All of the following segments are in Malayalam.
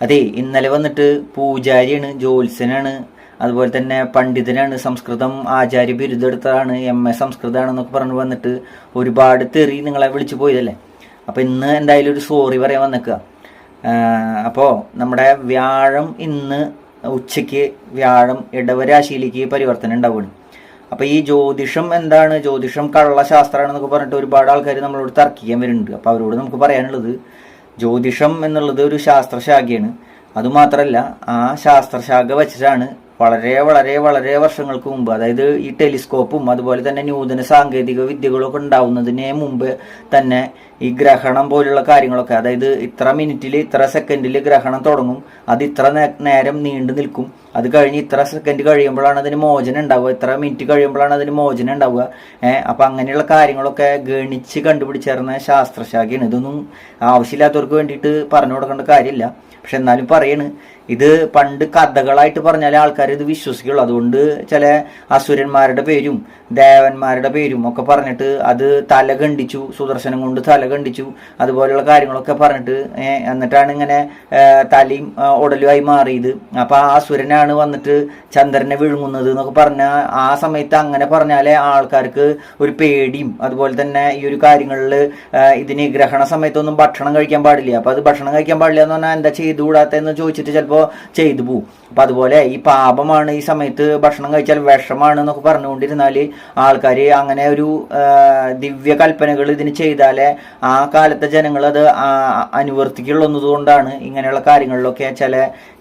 അതെ ഇന്നലെ വന്നിട്ട് പൂജാരിയാണ് ജ്യോത്സ്യനാണ് അതുപോലെ തന്നെ പണ്ഡിതനാണ് സംസ്കൃതം ആചാര്യ ബിരുദെടുത്തതാണ് എം എ സംസ്കൃതമാണെന്നൊക്കെ പറഞ്ഞ് വന്നിട്ട് ഒരുപാട് തെറി നിങ്ങളെ വിളിച്ചു പോയതല്ലേ? അപ്പോൾ ഇന്ന് എന്തായാലും ഒരു സോറി പറയാൻ വന്നേക്കുക അപ്പോൾ നമ്മുടെ വ്യാഴം ഇന്ന് ഉച്ചയ്ക്ക് വ്യാഴം ഇടവരാശിയിലേക്ക് പരിവർത്തനം ഉണ്ടാവുകയാണ്. അപ്പോൾ ഈ ജ്യോതിഷം എന്താണ്? ജ്യോതിഷം കള്ളശാസ്ത്രമാണെന്നൊക്കെ പറഞ്ഞിട്ട് ഒരുപാട് ആൾക്കാർ നമ്മളോട് തർക്കിക്കാൻ വരുന്നുണ്ട്. അപ്പോൾ അവരോട് നമുക്ക് പറയാനുള്ളത് ജ്യോതിഷം എന്നുള്ളത് ഒരു ശാസ്ത്രശാഖയാണ്. അതുമാത്രമല്ല ആ ശാസ്ത്രശാഖ വെച്ചിട്ടാണ് വളരെ വളരെ വളരെ വർഷങ്ങൾക്ക് മുമ്പ് അതായത് ഈ ടെലിസ്കോപ്പും അതുപോലെ തന്നെ നൂതന സാങ്കേതിക വിദ്യകളൊക്കെ ഉണ്ടാവുന്നതിന് മുമ്പ് തന്നെ ഈ ഗ്രഹണം പോലുള്ള കാര്യങ്ങളൊക്കെ അതായത് ഇത്ര മിനിറ്റിൽ ഇത്ര സെക്കൻഡിൽ ഗ്രഹണം തുടങ്ങും. അത് ഇത്ര നേരം നീണ്ടു നിൽക്കും. അത് കഴിഞ്ഞ് ഇത്ര സെക്കൻഡ് കഴിയുമ്പോഴാണ് അതിന് മോചനം ഉണ്ടാവുക. ഇത്ര മിനിറ്റ് കഴിയുമ്പോഴാണ് അതിന് മോചനം ഉണ്ടാവുക. ഏഹ് അപ്പം അങ്ങനെയുള്ള കാര്യങ്ങളൊക്കെ ഗണിച്ച് കണ്ടുപിടിച്ചേർന്ന ശാസ്ത്രശാഖയാണ്. ഇതൊന്നും ആവശ്യമില്ലാത്തവർക്ക് വേണ്ടിയിട്ട് പറഞ്ഞു കൊടുക്കേണ്ട കാര്യമില്ല. പക്ഷെ എന്നാലും പറയണ് ഇത് പണ്ട് കഥകളായിട്ട് പറഞ്ഞാൽ ആൾക്കാർ ഇത് വിശ്വസിക്കുള്ളൂ. അതുകൊണ്ട് ചില അസുരന്മാരുടെ പേരും ദേവന്മാരുടെ പേരും ഒക്കെ പറഞ്ഞിട്ട് അത് തല ഖണ്ഡിച്ചു സുദർശനം കൊണ്ട് തല ഖണ്ഡിച്ചു അതുപോലെയുള്ള കാര്യങ്ങളൊക്കെ പറഞ്ഞിട്ട് എന്നിട്ടാണ് ഇങ്ങനെ തലയും ഉടലുമായി മാറിയത്. അപ്പോൾ ആ അസുരനാണ് വന്നിട്ട് ചന്ദ്രനെ വിഴുങ്ങുന്നത് എന്നൊക്കെ പറഞ്ഞാൽ ആ സമയത്ത് അങ്ങനെ പറഞ്ഞാലേ ആൾക്കാർക്ക് ഒരു പേടിയും അതുപോലെ തന്നെ ഈ ഒരു കാര്യങ്ങളിൽ ഇതിന് ഗ്രഹണ സമയത്തൊന്നും ഭക്ഷണം കഴിക്കാൻ പാടില്ല. അപ്പോൾ അത് ഭക്ഷണം കഴിക്കാൻ പാടില്ല എന്ന് പറഞ്ഞാൽ എന്താ ചെയ്തുകൂടാത്തതെന്ന് ചോദിച്ചിട്ട് ചിലപ്പോൾ ചെയ്തു പോകും അപ്പം അതുപോലെ ഈ പാപമാണ് ഈ സമയത്ത് ഭക്ഷണം കഴിച്ചാൽ വിഷമാണ് എന്നൊക്കെ പറഞ്ഞുകൊണ്ടിരുന്നാൽ ആൾക്കാർ അങ്ങനെ ഒരു ദിവ്യ കൽപ്പനകൾ ഇതിന് ചെയ്താലേ ആ കാലത്തെ ജനങ്ങൾ അത് അനുവർത്തിക്കുള്ളതുകൊണ്ടാണ് ഇങ്ങനെയുള്ള കാര്യങ്ങളിലൊക്കെ ചില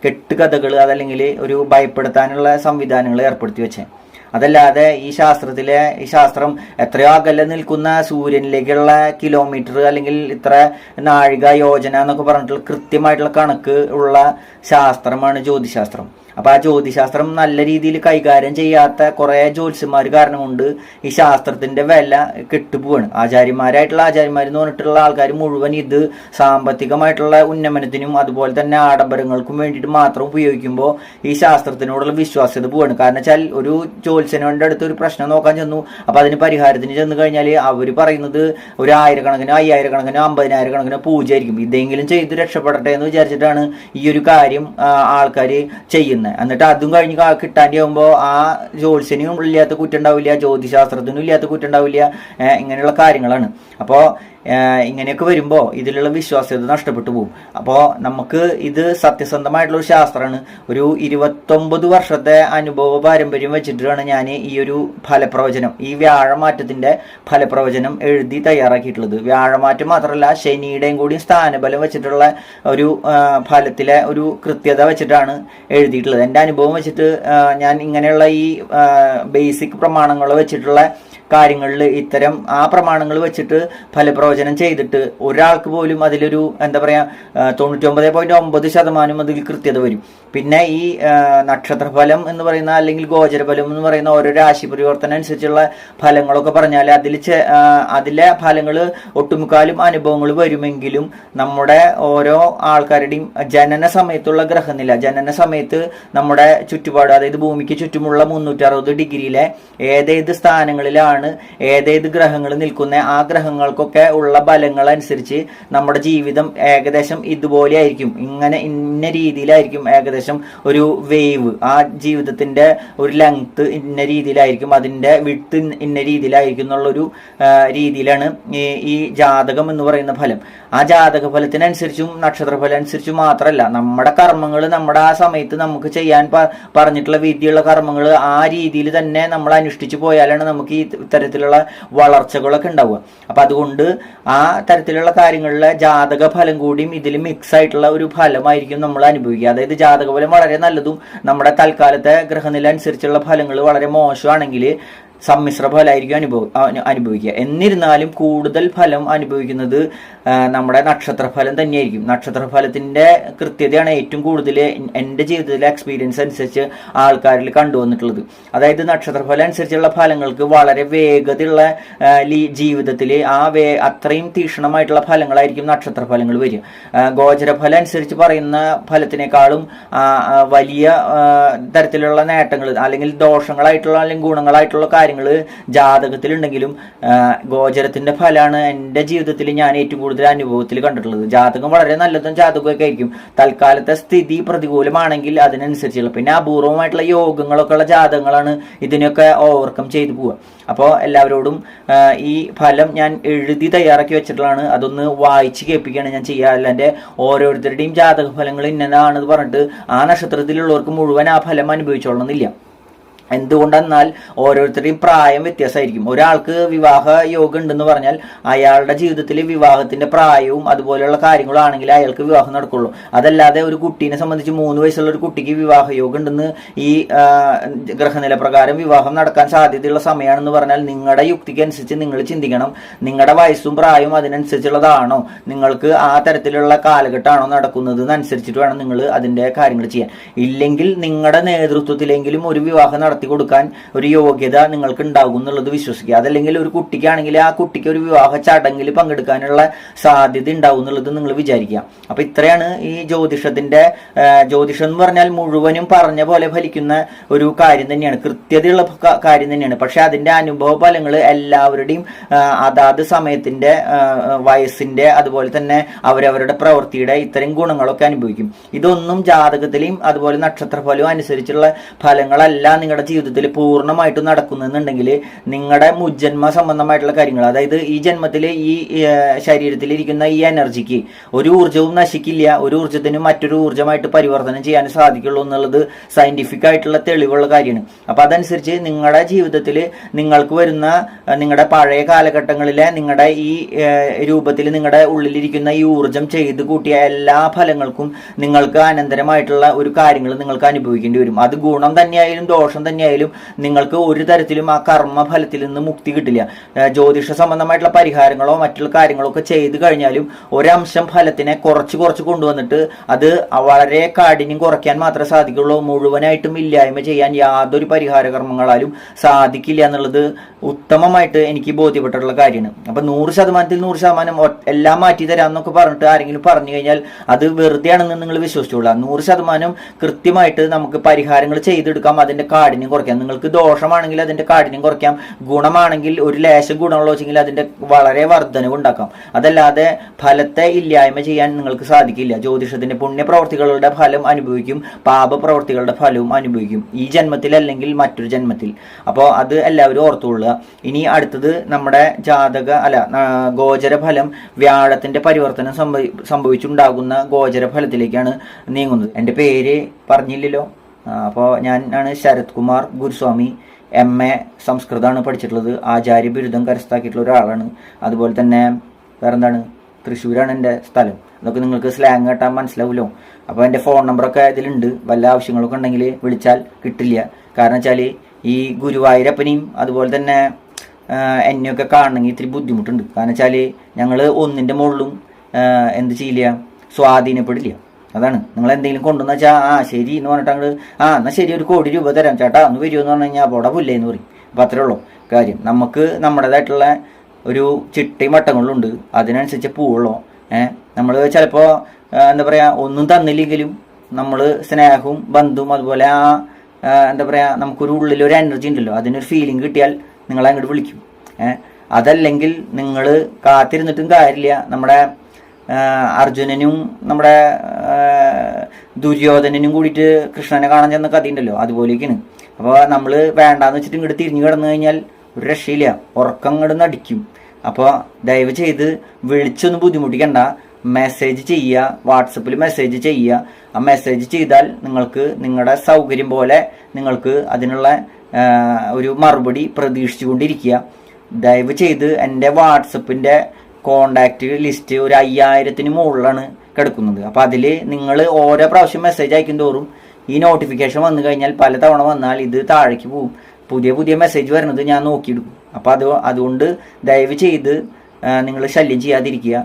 കെട്ടുകഥകൾ അതല്ലെങ്കിൽ ഒരു ഭയപ്പെടുത്താനുള്ള സംവിധാനങ്ങൾ ഏർപ്പെടുത്തി വെച്ചത് അതല്ലാതെ ഈ ശാസ്ത്രത്തിലെ ഈ ശാസ്ത്രം എത്രയോ അകലെ നിൽക്കുന്ന സൂര്യനിലേക്കുള്ള കിലോമീറ്റർ അല്ലെങ്കിൽ ഇത്ര നാഴിക യോജന എന്നൊക്കെ പറഞ്ഞിട്ടുള്ള കൃത്യമായിട്ടുള്ള കണക്ക് ഉള്ള ശാസ്ത്രമാണ് ജ്യോതിശാസ്ത്രം. അപ്പൊ ആ ജ്യോതിശാസ്ത്രം നല്ല രീതിയിൽ കൈകാര്യം ചെയ്യാത്ത കുറെ ജ്യോത്സ്യന്മാർ കാരണം കൊണ്ട് ഈ ശാസ്ത്രത്തിന്റെ വില കെട്ടുപോവാണ്. ആചാര്യന്മാരായിട്ടുള്ള ആചാര്യന്മാർ എന്ന് പറഞ്ഞിട്ടുള്ള ആൾക്കാർ മുഴുവൻ ഇത് സാമ്പത്തികമായിട്ടുള്ള ഉന്നമനത്തിനും അതുപോലെ തന്നെ ആഡംബരങ്ങൾക്കും വേണ്ടിയിട്ട് മാത്രം ഉപയോഗിക്കുമ്പോൾ ഈ ശാസ്ത്രത്തിനോടുള്ള വിശ്വാസ്യത പോവാണ്. കാരണം വെച്ചാൽ ഒരു ജ്യോത്സ്യനോടെ അടുത്ത് ഒരു പ്രശ്നം നോക്കാൻ ചെന്നു. അപ്പൊ അതിന് പരിഹാരത്തിന് ചെന്ന് കഴിഞ്ഞാൽ അവർ പറയുന്നത് ഒരു ആയിരക്കണക്കിനോ അയ്യായിരക്കണക്കിനോ അമ്പതിനായിരക്കണക്കിനോ പൂജ ആയിരിക്കും ഇതെങ്കിലും ചെയ്ത് രക്ഷപ്പെടട്ടെ എന്ന് വിചാരിച്ചിട്ടാണ് ഈ ഒരു കാര്യം ആൾക്കാർ ചെയ്യുന്നത്. എന്നിട്ട് അതും കഴിഞ്ഞ് കിട്ടാണ്ടി ആകുമ്പോൾ ആ ജ്യോത്സ്യനും ഇല്ലാത്ത കുറ്റം ഉണ്ടാവില്ല ജ്യോതിശാസ്ത്രത്തിനും ഇല്ലാത്ത കുറ്റം ഉണ്ടാവില്ല ഇങ്ങനെയുള്ള കാര്യങ്ങളാണ്. അപ്പോൾ ഇങ്ങനെയൊക്കെ വരുമ്പോൾ ഇതിലുള്ള വിശ്വാസ്യത നഷ്ടപ്പെട്ടു പോകും. അപ്പോൾ നമുക്ക് ഇത് സത്യസന്ധമായിട്ടുള്ള ഒരു ശാസ്ത്രമാണ്. ഒരു ഇരുപത്തൊമ്പത് വർഷത്തെ അനുഭവ പാരമ്പര്യം വെച്ചിട്ടാണ് ഞാൻ ഈ ഒരു ഫലപ്രവചനം ഈ വ്യാഴമാറ്റത്തിന്റെ ഫലപ്രവചനം എഴുതി തയ്യാറാക്കിയിട്ടുള്ളത്. വ്യാഴമാറ്റം മാത്രമല്ല ശനിയുടെയും കൂടി സ്ഥാനബലം വെച്ചിട്ടുള്ള ഒരു ഫലത്തിലെ ഒരു കൃത്യത വെച്ചിട്ടാണ് എഴുതിയിട്ടുള്ളത്. എന്റെ അനുഭവം വെച്ചിട്ട് ഞാൻ ഇങ്ങനെയുള്ള ഈ ബേസിക് പ്രമാണങ്ങൾ വെച്ചിട്ടുള്ള കാര്യങ്ങളിൽ ഇത്തരം ആ പ്രമാണങ്ങൾ വെച്ചിട്ട് ഫലപ്രവചനം ചെയ്തിട്ട് ഒരാൾക്ക് പോലും അതിലൊരു എന്താ പറയുക തൊണ്ണൂറ്റൊമ്പത് പോയിന്റ് ഒമ്പത് ശതമാനം അതിൽ കൃത്യത വരും. പിന്നെ ഈ നക്ഷത്രഫലം എന്ന് പറയുന്ന അല്ലെങ്കിൽ ഗോചരഫലം എന്ന് പറയുന്ന ഓരോ രാശി പരിവർത്തനം അനുസരിച്ചുള്ള ഫലങ്ങളൊക്കെ പറഞ്ഞാൽ അതിൽ അതിലെ ഫലങ്ങൾ ഒട്ടുമുക്കാലും അനുഭവങ്ങൾ വരുമെങ്കിലും നമ്മുടെ ഓരോ ആൾക്കാരുടെയും ജനന സമയത്തുള്ള ഗ്രഹനില ജനന സമയത്ത് നമ്മുടെ ചുറ്റുപാട് അതായത് ഭൂമിക്ക് ചുറ്റുമുള്ള മുന്നൂറ്റി അറുപത് ഡിഗ്രിയിലെ ഏതേത് സ്ഥാനങ്ങളിലാണ് ഏതേത് ഗ്രഹങ്ങൾ നിൽക്കുന്ന ആ ഗ്രഹങ്ങൾക്കൊക്കെ ഉള്ള ബലങ്ങൾ അനുസരിച്ച് നമ്മുടെ ജീവിതം ഏകദേശം ഇതുപോലെ ആയിരിക്കും. ഇങ്ങനെ ഇന്ന രീതിയിലായിരിക്കും ഏകദേശം ഒരു വേവ് ആ ജീവിതത്തിന്റെ ഒരു ലെങ്ത് ഇന്ന രീതിയിലായിരിക്കും അതിന്റെ വിട്ട് ഇന്ന രീതിയിലായിരിക്കും എന്നുള്ളൊരു രീതിയിലാണ് ഈ ജാതകം എന്ന് പറയുന്ന ഫലം. ആ ജാതക ഫലത്തിനനുസരിച്ചും നക്ഷത്ര ഫലം അനുസരിച്ചും മാത്രമല്ല നമ്മുടെ കർമ്മങ്ങൾ നമ്മുടെ ആ സമയത്ത് നമുക്ക് ചെയ്യാൻ പറഞ്ഞിട്ടുള്ള വിധിയുള്ള കർമ്മങ്ങൾ ആ രീതിയിൽ തന്നെ നമ്മൾ അനുഷ്ഠിച്ചു പോയാലാണ് നമുക്ക് ഈ ഇത്തരത്തിലുള്ള വളർച്ചകളൊക്കെ ഉണ്ടാവുക. അപ്പൊ അതുകൊണ്ട് ആ തരത്തിലുള്ള കാര്യങ്ങളിലെ ജാതക ഫലം കൂടിയും ഇതിൽ മിക്സ് ആയിട്ടുള്ള ഒരു ഫലമായിരിക്കും നമ്മൾ അനുഭവിക്കുക. അതായത് ജാതക ഫലം വളരെ നല്ലതും നമ്മുടെ തൽക്കാലത്തെ ഗ്രഹനില അനുസരിച്ചുള്ള ഫലങ്ങൾ വളരെ മോശമാണെങ്കിൽ സമ്മിശ്ര ഫലമായിരിക്കും അനുഭവ അനുഭവിക്കുക. എന്നിരുന്നാലും കൂടുതൽ ഫലം അനുഭവിക്കുന്നത് നമ്മുടെ നക്ഷത്രഫലം തന്നെയായിരിക്കും. നക്ഷത്രഫലത്തിന്റെ കൃത്യതയാണ് ഏറ്റവും കൂടുതൽ എന്റെ ജീവിതത്തിലെ എക്സ്പീരിയൻസ് അനുസരിച്ച് ആൾക്കാരിൽ കണ്ടുവന്നിട്ടുള്ളത്. അതായത് നക്ഷത്രഫലം അനുസരിച്ചുള്ള ഫലങ്ങൾക്ക് വളരെ വേഗതയുള്ള ജീവിതത്തിൽ ആ വേ അത്രയും തീക്ഷണമായിട്ടുള്ള ഫലങ്ങളായിരിക്കും നക്ഷത്രഫലങ്ങൾ വരിക. ഗോചരഫലം അനുസരിച്ച് പറയുന്ന ഫലത്തിനേക്കാളും വലിയ തരത്തിലുള്ള നേട്ടങ്ങൾ അല്ലെങ്കിൽ ദോഷങ്ങളായിട്ടുള്ള അല്ലെങ്കിൽ ഗുണങ്ങളായിട്ടുള്ള കാര്യങ്ങൾ ജാതകത്തിലുണ്ടെങ്കിലും ഗോചരത്തിന്റെ ഫലമാണ് എന്റെ ജീവിതത്തിൽ ഞാൻ ഏറ്റവും കൂടുതൽ അനുഭവത്തിൽ കണ്ടിട്ടുള്ളത്. ജാതകം വളരെ നല്ലതും ജാതകമൊക്കെ ആയിരിക്കും. തൽക്കാലത്തെ സ്ഥിതി പ്രതികൂലമാണെങ്കിൽ അതിനനുസരിച്ചുള്ള പിന്നെ അപൂർവമായിട്ടുള്ള യോഗങ്ങളൊക്കെ ഉള്ള ജാതകങ്ങളാണ് ഇതിനൊക്കെ ഓവർകം ചെയ്തു പോവുക. അപ്പോൾ എല്ലാവരോടും ഈ ഫലം ഞാൻ എഴുതി തയ്യാറാക്കി വെച്ചിട്ടുള്ളതാണ്. അതൊന്ന് വായിച്ച് കേൾപ്പിക്കുകയാണ് ഞാൻ ചെയ്യുക. അല്ലാതെ ഓരോരുത്തരുടെയും ജാതക ഫലങ്ങൾ ഇന്നതാണെന്ന് പറഞ്ഞിട്ട് ആ നക്ഷത്രത്തിലുള്ളവർക്ക് മുഴുവൻ ആ ഫലം അനുഭവിച്ചോളണമെന്നില്ല. എന്തുകൊണ്ടെന്നാൽ ഓരോരുത്തരുടെയും പ്രായം വ്യത്യാസമായിരിക്കും. ഒരാൾക്ക് വിവാഹ യോഗം ഉണ്ടെന്ന് പറഞ്ഞാൽ അയാളുടെ ജീവിതത്തിൽ വിവാഹത്തിന്റെ പ്രായവും അതുപോലെയുള്ള കാര്യങ്ങളാണെങ്കിൽ അയാൾക്ക് വിവാഹം നടക്കുള്ളൂ. അതല്ലാതെ ഒരു കുട്ടീനെ സംബന്ധിച്ച് മൂന്ന് വയസ്സുള്ള ഒരു കുട്ടിക്ക് വിവാഹ യോഗം ഉണ്ടെന്ന് ഈ ഗ്രഹനില പ്രകാരം വിവാഹം നടക്കാൻ സാധ്യതയുള്ള സമയമാണെന്ന് പറഞ്ഞാൽ നിങ്ങളുടെ യുക്തിക്ക് അനുസരിച്ച് നിങ്ങൾ ചിന്തിക്കണം. നിങ്ങളുടെ വയസ്സും പ്രായവും അതിനനുസരിച്ചുള്ളതാണോ? നിങ്ങൾക്ക് ആ തരത്തിലുള്ള കാലഘട്ടമാണോ നടക്കുന്നത് അനുസരിച്ചിട്ട് വേണം നിങ്ങൾ അതിന്റെ കാര്യങ്ങൾ ചെയ്യാൻ. ഇല്ലെങ്കിൽ നിങ്ങളുടെ നേതൃത്വത്തിലെങ്കിലും ഒരു വിവാഹം നടത്തി കൊടുക്കാൻ ഒരു യോഗ്യത നിങ്ങൾക്ക് ഉണ്ടാകും എന്നുള്ളത് വിശ്വസിക്കുക. അതല്ലെങ്കിൽ ഒരു കുട്ടിക്കാണെങ്കിൽ ആ കുട്ടിക്ക് ഒരു വിവാഹ ചടങ്ങിൽ പങ്കെടുക്കാനുള്ള സാധ്യത ഉണ്ടാവും എന്നുള്ളത് നിങ്ങൾ വിചാരിക്കുക. അപ്പൊ ഇത്രയാണ് ഈ ജ്യോതിഷത്തിന്റെ ജ്യോതിഷം എന്ന് പറഞ്ഞാൽ മുഴുവനും പറഞ്ഞ പോലെ ഫലിക്കുന്ന ഒരു കാര്യം തന്നെയാണ്. കൃത്യതയുള്ള കാര്യം തന്നെയാണ്. പക്ഷെ അതിന്റെ അനുഭവ ഫലങ്ങൾ എല്ലാവരുടെയും അതാത് സമയത്തിന്റെ വയസ്സിന്റെ അതുപോലെ തന്നെ അവരവരുടെ പ്രവൃത്തിയുടെ ഇത്തരം ഗുണങ്ങളൊക്കെ അനുഭവിക്കും. ഇതൊന്നും ജാതകത്തിലെയും അതുപോലെ നക്ഷത്രഫലവും അനുസരിച്ചുള്ള ഫലങ്ങളല്ല നിങ്ങളുടെ ജീവിതത്തിൽ പൂർണമായിട്ടും നടക്കുന്നുണ്ടെങ്കിൽ നിങ്ങളുടെ മുജ്ജന്മ സംബന്ധമായിട്ടുള്ള കാര്യങ്ങൾ അതായത് ഈ ജന്മത്തിൽ ഈ ശരീരത്തിൽ ഇരിക്കുന്ന ഈ എനർജിക്ക് ഒരു ഊർജവും നശിക്കില്ല ഒരു ഊർജത്തിന് മറ്റൊരു ഊർജമായിട്ട് പരിവർത്തനം ചെയ്യാൻ സാധിക്കുള്ളൂ എന്നുള്ളത് സയന്റിഫിക് ആയിട്ടുള്ള തെളിവുള്ള കാര്യമാണ്. അപ്പൊ അതനുസരിച്ച് നിങ്ങളുടെ ജീവിതത്തിൽ നിങ്ങൾക്ക് വരുന്ന നിങ്ങളുടെ പഴയ കാലഘട്ടങ്ങളിലെ നിങ്ങളുടെ ഈ രൂപത്തിൽ നിങ്ങളുടെ ഉള്ളിലിരിക്കുന്ന ഈ ഊർജം ചെയ്ത് കൂട്ടിയ എല്ലാ ഫലങ്ങൾക്കും നിങ്ങൾക്ക് അനന്തരമായിട്ടുള്ള ഒരു കാര്യങ്ങൾ നിങ്ങൾക്ക് അനുഭവിക്കേണ്ടി വരും. അത് ഗുണം തന്നെയായാലും ദോഷം തന്നെയായാലും നിങ്ങൾക്ക് ഒരു തരത്തിലും ആ കർമ്മഫലത്തിൽ നിന്ന് മുക്തി കിട്ടില്ല. ജ്യോതിഷ സംബന്ധമായിട്ടുള്ള പരിഹാരങ്ങളോ മറ്റുള്ള കാര്യങ്ങളോ ഒക്കെ ചെയ്ത് കഴിഞ്ഞാലും ഒരംശം ഫലത്തിനെ കുറച്ച് കുറച്ച് കൊണ്ടുവന്നിട്ട് അത് വളരെ കാഠിന്യം കുറയ്ക്കാൻ മാത്രമേ സാധിക്കുള്ളൂ. മുഴുവനായിട്ടും ഇല്ലായ്മ ചെയ്യാൻ യാതൊരു പരിഹാര കർമ്മങ്ങളാലും സാധിക്കില്ല എന്നുള്ളത് ഉത്തമമായിട്ട് എനിക്ക് ബോധ്യപ്പെട്ടിട്ടുള്ള കാര്യമാണ്. അപ്പൊ നൂറ് ശതമാനത്തിൽ നൂറ് ശതമാനം എല്ലാം മാറ്റി തരാം എന്നൊക്കെ പറഞ്ഞിട്ട് ആരെങ്കിലും പറഞ്ഞു കഴിഞ്ഞാൽ അത് വെറുതെയാണെന്ന് നിങ്ങൾ വിശ്വസിച്ചോളാം. നൂറ് ശതമാനം കൃത്യമായിട്ട് നമുക്ക് പരിഹാരങ്ങൾ ചെയ്തെടുക്കാം. അതിന്റെ കാഠിന്യം കുറയ്ക്കാം. നിങ്ങൾക്ക് ദോഷമാണെങ്കിൽ അതിന്റെ കാഠിന്യം കുറയ്ക്കാം. ഗുണമാണെങ്കിൽ ഒരു ലേശം ഗുണമുള്ള വെച്ചെങ്കിൽ അതിന്റെ വളരെ വർധനവ് ഉണ്ടാക്കാം. അതല്ലാതെ ഫലത്തെ ഇല്ലായ്മ ചെയ്യാൻ നിങ്ങൾക്ക് സാധിക്കില്ല. ജ്യോതിഷത്തിന്റെ പുണ്യപ്രവർത്തികളുടെ ഫലം അനുഭവിക്കും. പാപപ്രവർത്തികളുടെ ഫലവും അനുഭവിക്കും. ഈ ജന്മത്തിൽ അല്ലെങ്കിൽ മറ്റൊരു ജന്മത്തിൽ. അപ്പോൾ അത് എല്ലാവരും ഓർത്തുകൊള്ളുക. ഇനി അടുത്തത് നമ്മുടെ ജാതക അല്ല ആ, ഗോചര ഫലം വ്യാഴത്തിന്റെ പരിവർത്തനം സംഭവി സംഭവിച്ചുണ്ടാകുന്ന ഗോചര ഫലത്തിലേക്കാണ് നീങ്ങുന്നത്. എന്റെ പേര് പറഞ്ഞില്ലല്ലോ? അപ്പോൾ ഞാൻ ആണ് ശരത് കുമാർ ഗുരുസ്വാമി. എം എ സംസ്കൃതമാണ് പഠിച്ചിട്ടുള്ളത്. ആചാര്യ ബിരുദം കരസ്ഥാക്കിയിട്ടുള്ള ഒരാളാണ്. അതുപോലെ തന്നെ വേറെന്താണ്? തൃശ്ശൂരാണ് എന്റെ സ്ഥലം. അതൊക്കെ നിങ്ങൾക്ക് സ്ലാങ് കേട്ടാൽ മനസ്സിലാവുമല്ലോ അപ്പോൾ എന്റെ ഫോൺ നമ്പറൊക്കെ ഇതിലുണ്ട്. വല്ല ആവശ്യങ്ങളൊക്കെ ഉണ്ടെങ്കിൽ വിളിച്ചാൽ കിട്ടില്ല. കാരണം വെച്ചാൽ ഈ ഗുരുവായൂരപ്പനെയും അതുപോലെ തന്നെ എന്നെയൊക്കെ കാണണമെങ്കിൽ ഇത്തിരി ബുദ്ധിമുട്ടുണ്ട്. കാരണം വെച്ചാൽ ഞങ്ങൾ ഒന്നിന്റെ മുകളിലും എന്ത് ചെയ്യില്ല? സ്വാധീനപ്പെടില്ല. അതാണ്. നിങ്ങൾ എന്തെങ്കിലും കൊണ്ടുവന്ന് വെച്ചാൽ ആ ശരി എന്ന് പറഞ്ഞിട്ട് അങ്ങോട്ട് ആ എന്നാൽ ശരി ഒരു കോടി രൂപ തരാം ചേട്ടാ ഒന്ന് വരുമെന്ന് പറഞ്ഞു കഴിഞ്ഞാൽ അവിടെ പുല്ലേ? എന്ന് പറയും. അപ്പം അത്രേ ഉള്ളൂ കാര്യം. നമുക്ക് നമ്മുടേതായിട്ടുള്ള ഒരു ചിട്ടയും വട്ടങ്ങളുണ്ട്. അതിനനുസരിച്ച് പൂവുള്ളൂ? ഏഹ് നമ്മൾ ചിലപ്പോൾ എന്താ പറയുക ഒന്നും തന്നില്ലെങ്കിലും നമ്മൾ സ്നേഹവും ബന്ധവും അതുപോലെ ആ എന്താ പറയുക നമുക്കൊരു ഉള്ളിലൊരു എനർജി ഉണ്ടല്ലോ അതിനൊരു ഫീലിംഗ് കിട്ടിയാൽ നിങ്ങളെ അങ്ങോട്ട് വിളിക്കും. ഏഹ് അതല്ലെങ്കിൽ നിങ്ങൾ കാത്തിരുന്നിട്ടും കാര്യമില്ല. നമ്മുടെ അർജുനനും നമ്മുടെ ദുര്യോധനനും കൂടിയിട്ട് കൃഷ്ണനെ കാണാൻ ചെന്ന കഥ ഉണ്ടല്ലോ അതുപോലെയൊക്കെയാണ്. അപ്പോൾ നമ്മൾ വേണ്ടാന്ന് വെച്ചിട്ട് ഇങ്ങോട്ട് തിരിഞ്ഞു കിടന്നു കഴിഞ്ഞാൽ ഒരു രക്ഷയില്ല ഉറക്കം ഇങ്ങോട്ട് നടിക്കും. അപ്പോൾ ദയവ് ചെയ്ത് വിളിച്ചൊന്നും ബുദ്ധിമുട്ടിക്കണ്ട മെസ്സേജ് ചെയ്യുക വാട്സപ്പിൽ മെസ്സേജ് ചെയ്യുക. ആ മെസ്സേജ് ചെയ്താൽ നിങ്ങൾക്ക് നിങ്ങളുടെ സൗകര്യം പോലെ നിങ്ങൾക്ക് അതിനുള്ള ഒരു മറുപടി പ്രതീക്ഷിച്ചുകൊണ്ടിരിക്കുക. ദയവ് ചെയ്ത് എന്റെ വാട്സപ്പിന്റെ കോണ്ടാക്റ്റ് ലിസ്റ്റ് ഒരു അയ്യായിരത്തിന് മുകളിലാണ് കിടക്കുന്നത്. അപ്പോൾ അതിൽ നിങ്ങൾ ഓരോ പ്രാവശ്യം മെസ്സേജ് അയക്കും തോറും ഈ നോട്ടിഫിക്കേഷൻ വന്നു കഴിഞ്ഞാൽ പല തവണ വന്നാൽ ഇത് താഴേക്ക് പോകും. പുതിയ പുതിയ മെസ്സേജ് വരുന്നത് ഞാൻ നോക്കിയെടുക്കും. അപ്പോൾ അത് അതുകൊണ്ട് ദയവ് ചെയ്ത് നിങ്ങൾ ശല്യം ചെയ്യാതിരിക്കുക.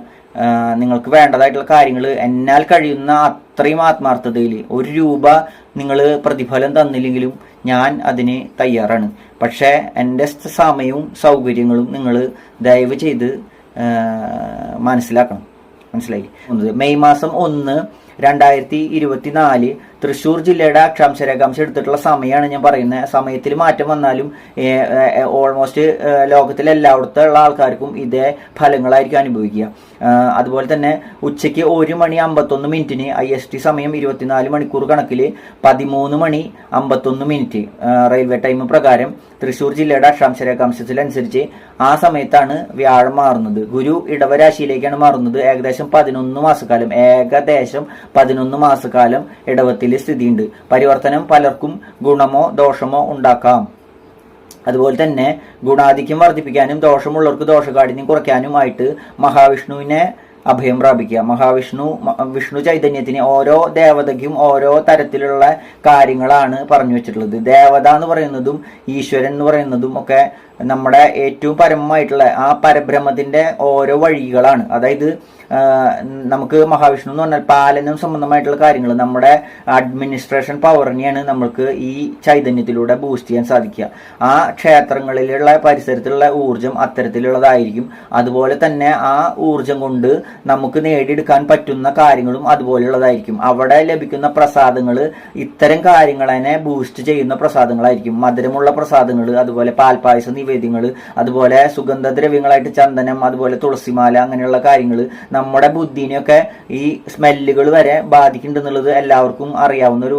നിങ്ങൾക്ക് വേണ്ടതായിട്ടുള്ള കാര്യങ്ങൾ എന്നാൽ കഴിയുന്ന അത്രയും ആത്മാർത്ഥതയിൽ ഒരു രൂപ നിങ്ങൾ പ്രതിഫലം തന്നില്ലെങ്കിലും ഞാൻ അതിന് തയ്യാറാണ്. പക്ഷേ എന്റെ സമയവും സൗകര്യങ്ങളും നിങ്ങൾ ദയവ് ചെയ്ത് മനസ്സിലാക്കണം. മനസ്സിലായി. മെയ് മാസം ഒന്ന് രണ്ടായിരത്തി ഇരുപത്തി നാല് തൃശ്ശൂർ ജില്ലയുടെ അക്ഷാംശ രേഖാംശ എടുത്തിട്ടുള്ള സമയമാണ് ഞാൻ പറയുന്നത്. സമയത്തിൽ മാറ്റം വന്നാലും ഓൾമോസ്റ്റ് ലോകത്തിലെ എല്ലായിടത്തുള്ള ആൾക്കാർക്കും ഇതേ ഫലങ്ങളായിരിക്കും അനുഭവിക്കുക. അതുപോലെ തന്നെ ഉച്ചയ്ക്ക് ഒരു മണി അമ്പത്തൊന്ന് മിനിറ്റിന് ഐ എസ് ടി സമയം ഇരുപത്തിനാല് മണിക്കൂർ കണക്കിൽ പതിമൂന്ന് മണി അമ്പത്തൊന്ന് മിനിറ്റ്. റെയിൽവേ ടൈം പ്രകാരം തൃശ്ശൂർ ജില്ലയുടെ അക്ഷാംശ രേഖാംശത്തിലനുസരിച്ച് ആ സമയത്താണ് വ്യാഴം മാറുന്നത്. ഗുരു ഇടവരാശിയിലേക്കാണ് മാറുന്നത്. ഏകദേശം പതിനൊന്ന് മാസക്കാലം. ഏകദേശം പതിനൊന്ന് മാസക്കാലം ഇടവത്തിൽ സ്ഥിതിയുണ്ട്. പരിവർത്തനം പലർക്കും ഗുണമോ ദോഷമോ ഉണ്ടാക്കാം. അതുപോലെ തന്നെ ഗുണാധിക്യം വർദ്ധിപ്പിക്കാനും ദോഷമുള്ളവർക്ക് ദോഷകാഠിന്യം കുറയ്ക്കാനുമായിട്ട് മഹാവിഷ്ണുവിനെ അഭയം പ്രാപിക്കുക. മഹാവിഷ്ണു വിഷ്ണു ചൈതന്യത്തിന് ഓരോ ദേവതയ്ക്കും ഓരോ തരത്തിലുള്ള കാര്യങ്ങളാണ് പറഞ്ഞു വെച്ചിട്ടുള്ളത്. ദേവത എന്ന് പറയുന്നതും ഈശ്വരൻ എന്ന് പറയുന്നതും ഒക്കെ നമ്മുടെ ഏറ്റവും പരമമായിട്ടുള്ള ആ പരബ്രഹ്മത്തിന്റെ ഓരോ വഴികളാണ്. അതായത് നമുക്ക് മഹാവിഷ്ണു എന്ന് പറഞ്ഞാൽ പാലനം സംബന്ധമായിട്ടുള്ള കാര്യങ്ങൾ. നമ്മുടെ അഡ്മിനിസ്ട്രേഷൻ പവറിനെയാണ് നമ്മൾക്ക് ഈ ചൈതന്യത്തിലൂടെ ബൂസ്റ്റ് ചെയ്യാൻ സാധിക്കുക. ആ ക്ഷേത്രങ്ങളിലുള്ള പരിസരത്തിലുള്ള ഊർജം അത്തരത്തിലുള്ളതായിരിക്കും. അതുപോലെ തന്നെ ആ ഊർജം കൊണ്ട് നമുക്ക് നേടിയെടുക്കാൻ പറ്റുന്ന കാര്യങ്ങളും അതുപോലെയുള്ളതായിരിക്കും. അവിടെ ലഭിക്കുന്ന പ്രസാദങ്ങൾ ഇത്തരം കാര്യങ്ങളെ ബൂസ്റ്റ് ചെയ്യുന്ന പ്രസാദങ്ങളായിരിക്കും. മധുരമുള്ള പ്രസാദങ്ങൾ അതുപോലെ പാൽപ്പായസ നിവേദ്യങ്ങൾ അതുപോലെ സുഗന്ധദ്രവ്യങ്ങളായിട്ട് ചന്ദനം അതുപോലെ തുളസിമാല അങ്ങനെയുള്ള കാര്യങ്ങൾ നമ്മുടെ ബുദ്ധിനെയൊക്കെ ഈ സ്മെല്ലുകൾ വരെ ബാധിക്കുന്നുണ്ടെന്നുള്ളത് എല്ലാവർക്കും അറിയാവുന്ന ഒരു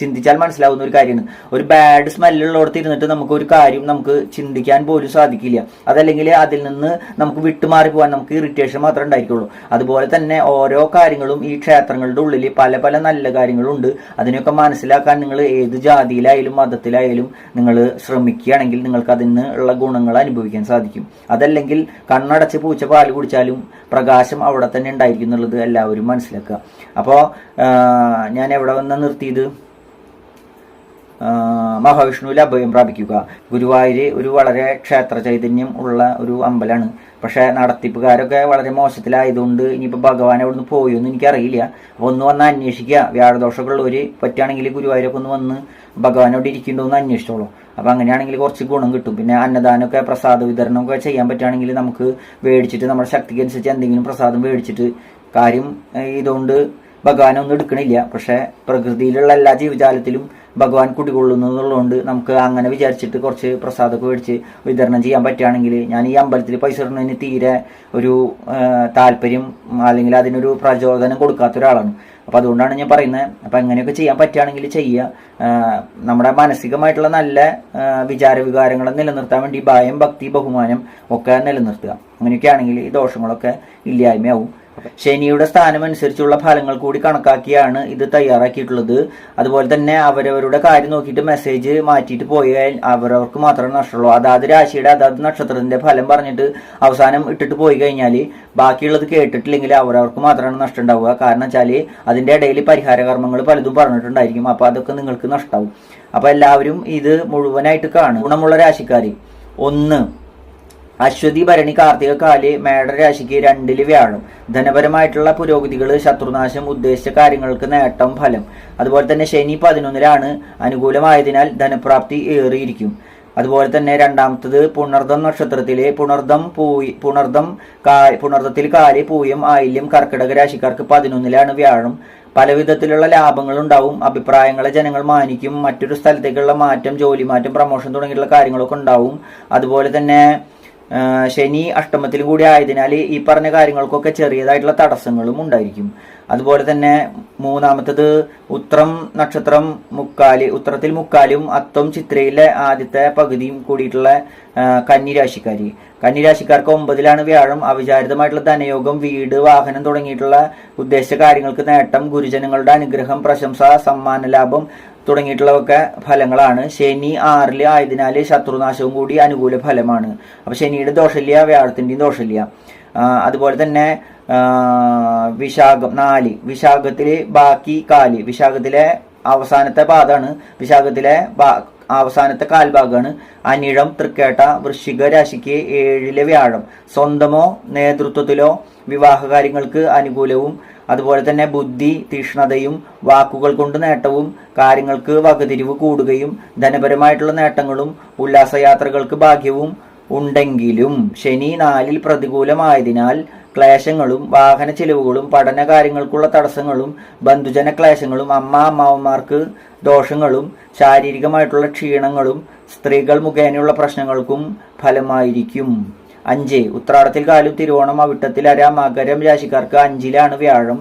ചിന്തിച്ചാൽ മനസ്സിലാവുന്ന ഒരു കാര്യമാണ്. ഒരു ബാഡ് സ്മെല്ലുള്ളടത്ത് ഇരുന്നിട്ട് നമുക്ക് ഒരു കാര്യം നമുക്ക് ചിന്തിക്കാൻ പോലും സാധിക്കില്ല. അതല്ലെങ്കിൽ അതിൽ നിന്ന് നമുക്ക് വിട്ടുമാറി പോകാൻ നമുക്ക് ഇറിറ്റേഷൻ മാത്രമേ ഉണ്ടായിരിക്കുള്ളൂ. അതുപോലെ തന്നെ ഓരോ കാര്യങ്ങളും ഈ ക്ഷേത്രങ്ങളുടെ ഉള്ളിൽ പല പല നല്ല കാര്യങ്ങളുണ്ട്. അതിനെയൊക്കെ മനസ്സിലാക്കാൻ നിങ്ങൾ ഏത് ജാതിയിലായാലും മതത്തിലായാലും നിങ്ങൾ ശ്രമിക്കുകയാണെങ്കിൽ നിങ്ങൾക്ക് അതിന് ഉള്ള ഗുണങ്ങൾ അനുഭവിക്കാൻ സാധിക്കും. അതല്ലെങ്കിൽ കണ്ണടച്ച് പൂച്ച പാൽ കുടിച്ചാലും പ്രകാശം അവിടെ തന്നെ ഉണ്ടായിരിക്കും എന്നുള്ളത് എല്ലാവരും മനസ്സിലാക്കുക. അപ്പോൾ ഞാൻ എവിടെ വന്ന് നിർത്തിയത്? മഹാവിഷ്ണുവിൽ അഭയം പ്രാപിക്കുക. ഗുരുവായൂര് ഒരു വളരെ ക്ഷേത്ര ചൈതന്യം ഉള്ള ഒരു അമ്പലമാണ് പക്ഷേ നടത്തിപ്പുകാരൊക്കെ വളരെ മോശത്തിലായതുകൊണ്ട് ഇനിയിപ്പോൾ ഭഗവാൻ അവിടുന്ന് പോയോ എന്ന് എനിക്കറിയില്ല. അപ്പോൾ ഒന്ന് വന്ന് അന്വേഷിക്കുക. വ്യാഴദോഷമൊക്കെ ഉള്ളവര് പറ്റുകയാണെങ്കിൽ ഗുരുവായൂരൊക്കെ ഒന്ന് വന്ന് ഭഗവാൻ അവിടെ ഇരിക്കുന്നുണ്ടോ എന്ന് അന്വേഷിച്ചോളൂ. അപ്പോൾ അങ്ങനെയാണെങ്കിൽ കുറച്ച് ഗുണം കിട്ടും. പിന്നെ അന്നദാനമൊക്കെ പ്രസാദ വിതരണമൊക്കെ ചെയ്യാൻ പറ്റുകയാണെങ്കിൽ നമുക്ക് മേടിച്ചിട്ട് നമ്മുടെ ശക്തിക്ക് അനുസരിച്ച് എന്തെങ്കിലും പ്രസാദം മേടിച്ചിട്ട് കാര്യം ഇതുകൊണ്ട് ഭഗവാനൊന്നും എടുക്കണില്ല. പക്ഷേ പ്രകൃതിയിലുള്ള എല്ലാ ജീവജാലത്തിലും ഭഗവാൻ കുടികൊള്ളുന്നതുള്ളതുകൊണ്ട് നമുക്ക് അങ്ങനെ വിചാരിച്ചിട്ട് കുറച്ച് പ്രസാദമൊക്കെ മേടിച്ച് വിതരണം ചെയ്യാൻ പറ്റുകയാണെങ്കിൽ ഞാൻ ഈ അമ്പലത്തിൽ പൈസ ഇടുന്നതിന് തീരെ ഒരു താല്പര്യം അല്ലെങ്കിൽ അതിനൊരു പ്രചോദനം കൊടുക്കാത്ത ഒരാളാണ്. അപ്പോൾ അതുകൊണ്ടാണ് ഞാൻ പറയുന്നത്. അപ്പോൾ അങ്ങനെയൊക്കെ ചെയ്യാൻ പറ്റുകയാണെങ്കിൽ ചെയ്യുക. നമ്മുടെ മാനസികമായിട്ടുള്ള നല്ല വിചാര നിലനിർത്താൻ വേണ്ടി ഭയം ഭക്തി ബഹുമാനം ഒക്കെ നിലനിർത്തുക. അങ്ങനെയൊക്കെ ആണെങ്കിൽ ഈ ദോഷങ്ങളൊക്കെ ഇല്ലായ്മയാവും. ശനിയുടെ സ്ഥാനം അനുസരിച്ചുള്ള ഫലങ്ങൾ കൂടി കണക്കാക്കിയാണ് ഇത് തയ്യാറാക്കിയിട്ടുള്ളത്. അതുപോലെ തന്നെ അവരവരുടെ കാര്യം നോക്കിയിട്ട് മെസ്സേജ് മാറ്റിയിട്ട് പോയാൽ അവരവർക്ക് മാത്രമേ നഷ്ടമുള്ളൂ. അതാത് രാശിയുടെ അതാത് നക്ഷത്രത്തിന്റെ ഫലം പറഞ്ഞിട്ട് അവസാനം ഇട്ടിട്ട് പോയി കഴിഞ്ഞാൽ ബാക്കിയുള്ളത് കേട്ടിട്ടില്ലെങ്കിൽ അവരവർക്ക് മാത്രമാണ് നഷ്ടം ഉണ്ടാവുക കാരണം വെച്ചാൽ അതിന്റെ ഇടയിൽ പരിഹാര കർമ്മങ്ങൾ പലതും പറഞ്ഞിട്ടുണ്ടായിരിക്കും. അപ്പൊ അതൊക്കെ നിങ്ങൾക്ക് നഷ്ടമാവും അപ്പൊ എല്ലാവരും ഇത് മുഴുവനായിട്ട് കാണും ഗുണമുള്ള രാശിക്കാർ ഒന്ന് അശ്വതി ഭരണി കാർത്തിക കാലി മേടരാശിക്ക് രണ്ടിൽ വ്യാഴം. ധനപരമായിട്ടുള്ള പുരോഗതികൾ ശത്രുനാശം ഉദ്ദേശിച്ച കാര്യങ്ങൾക്ക് നേട്ടം ഫലം. അതുപോലെ തന്നെ ശനി പതിനൊന്നിലാണ് അനുകൂലമായതിനാൽ ധനപ്രാപ്തി ഏറിയിരിക്കും. അതുപോലെ തന്നെ രണ്ടാമത്തത് പുണർദം നക്ഷത്രത്തിലെ പുണർദം പൂയി പുണർദം കാ പുണർദത്തിൽ കാലി പൂയം ആയില്യം കർക്കിടക രാശിക്കാർക്ക് പതിനൊന്നിലാണ് വ്യാഴം. പല വിധത്തിലുള്ള ലാഭങ്ങൾ ഉണ്ടാവും. അഭിപ്രായങ്ങളെ ജനങ്ങൾ മാനിക്കും. മറ്റൊരു സ്ഥലത്തേക്കുള്ള മാറ്റം ജോലി മാറ്റം പ്രമോഷൻ തുടങ്ങിയിട്ടുള്ള കാര്യങ്ങളൊക്കെ ഉണ്ടാവും. അതുപോലെ തന്നെ ശനി അഷ്ടമത്തിലും കൂടി ആയതിനാൽ ഈ പറഞ്ഞ കാര്യങ്ങൾക്കൊക്കെ ചെറിയതായിട്ടുള്ള തടസ്സങ്ങളും ഉണ്ടായിരിക്കും. അതുപോലെ തന്നെ മൂന്നാമത്തത് ഉത്രം നക്ഷത്രം മുക്കാലി ഉത്രത്തിൽ മുക്കാലും അത്തം ചിത്രയിലെ ആദ്യത്തെ പകുതിയും കൂടിയിട്ടുള്ള കന്നിരാശിക്കാരി. കന്നിരാശിക്കാർക്ക് ഒമ്പതിലാണ് വ്യാഴം. അവിചാരിതമായിട്ടുള്ള ധനയോഗം വീട് വാഹനം തുടങ്ങിയിട്ടുള്ള ഉദ്ദേശിച്ച കാര്യങ്ങൾക്ക് നേട്ടം ഗുരുജനങ്ങളുടെ അനുഗ്രഹം പ്രശംസ സമ്മാന ലാഭം തുടങ്ങിയിട്ടുള്ളതൊക്കെ ഫലങ്ങളാണ്. ശനി ആറിൽ ആയതിനാൽ ശത്രുനാശവും കൂടി അനുകൂല ഫലമാണ്. അപ്പൊ ശനിയുടെ ദോഷമില്ല വ്യാഴത്തിന്റെയും ദോഷമില്ല അതുപോലെ തന്നെ വിശാഖം നാല്. വിശാഖത്തിലെ ബാക്കി കാൽ. വിശാഖത്തിലെ അവസാനത്തെ പാതാണ് വിശാഖത്തിലെ അവസാനത്തെ കാൽഭാഗമാണ് അനിഴം തൃക്കേട്ട വൃശ്ചിക രാശിക്ക് ഏഴിലെ വ്യാഴം. സ്വന്തമോ നേതൃത്വത്തിലോ വിവാഹ കാര്യങ്ങൾക്ക് അനുകൂലവും അതുപോലെ തന്നെ ബുദ്ധി തീഷ്ണതയും വാക്കുകൾ കൊണ്ട് നേട്ടവും കാര്യങ്ങൾക്ക് വകതിരിവ് കൂടുകയും ധനപരമായിട്ടുള്ള നേട്ടങ്ങളും ഉല്ലാസയാത്രകൾക്ക് ഭാഗ്യവും ഉണ്ടെങ്കിലും ശനി നാലിൽ പ്രതികൂലമായതിനാൽ ക്ലേശങ്ങളും വാഹന ചിലവുകളും പഠന കാര്യങ്ങൾക്കുള്ള തടസ്സങ്ങളും ബന്ധുജന ക്ലേശങ്ങളും അമ്മ അമ്മാവന്മാർക്ക് ദോഷങ്ങളും ശാരീരികമായിട്ടുള്ള ക്ഷീണങ്ങളും സ്ത്രീകൾ മുഖേനയുള്ള പ്രശ്നങ്ങൾക്കും ഫലമായിരിക്കും. അഞ്ച് ഉത്രാടത്തിൽ കാലും തിരുവോണം അവിട്ടത്തിൽ അര മകരം രാശിക്കാർക്ക് അഞ്ചിലാണ് വ്യാഴം.